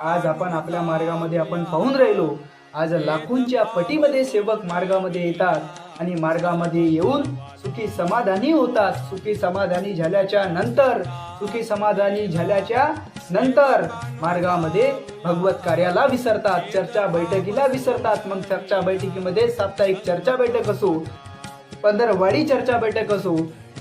आज आपण आपल्या मार्गामध्ये आपण पाहून राहिलो. आज लाखोंच्या पटीमध्ये सेवक मार्गामध्ये येतात आणि मार्गामध्ये येऊन सुखी समाधानी होतात. सुखी समाधानी झाल्याच्यानंतर सुखी समाधानी झाल्याच्यानंतर मार्गामध्ये भगवत कार्याला विसरतात. चर्चा बैठकीला विसरतात. मग चर्चा बैठकीमध्ये साप्ताहिक चर्चा बैठक असो पंधरवाडी चर्चा बैठक असो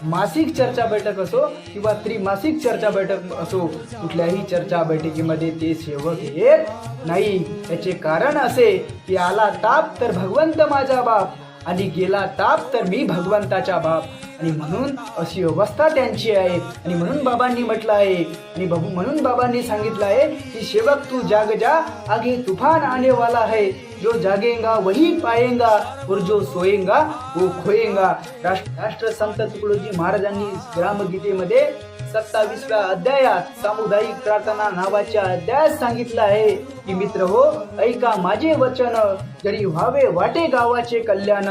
मासिक चर्चा बैठक असो किंवा त्रिमासिक चर्चा बैठक असो कुठल्याही चर्चा बैठकीमध्ये ते सेवक येत नाही त्याचे कारण असे की आला ताप तर भगवंत माझा बाप आणि गेला ताप तर मी भगवंताचा बाप. आणि म्हणून अशी अवस्था त्यांची आहे. आणि म्हणून बाबांनी म्हटलं आहे. आणि बाबू म्हणून बाबांनी सांगितलं आहे की सेवक तू जाग जा आगे तुफान आने वाला है. जो जागेगा वही पाएगा और जो सोयेंगा वो खोएगा राष्ट्र राष्ट्र संत तुकडोजी महाराजांनी ग्रामगीतेमध्ये सत्तावीसव्या अध्यायात सामुदायिक प्रार्थना नावाच्या अध्यायात सांगितलं आहे की मित्र हो ऐका माझे वचन. जरी व्हावे वाटे गावाचे कल्याण.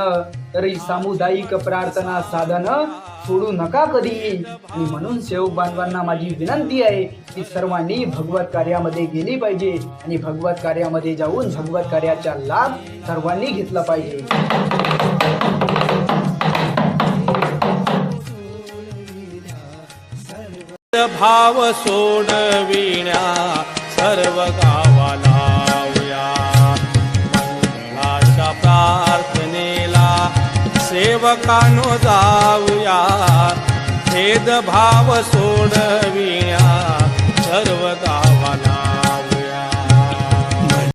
तरी सामुदायिक प्रार्थना साधन सोडू नका कधी. आणि म्हणून सेवक बांधवांना माझी विनंती आहे की सर्वांनी भगवत कार्यामध्ये गेली पाहिजे आणि भगवत कार्यामध्ये जाऊन भगवत कार्याचा लाभ सर्वांनी घेतला पाहिजे. भाव सोडविण्या સેવકાનો જાવ્યા ભેદભાવ સોડવિયા. સર્વ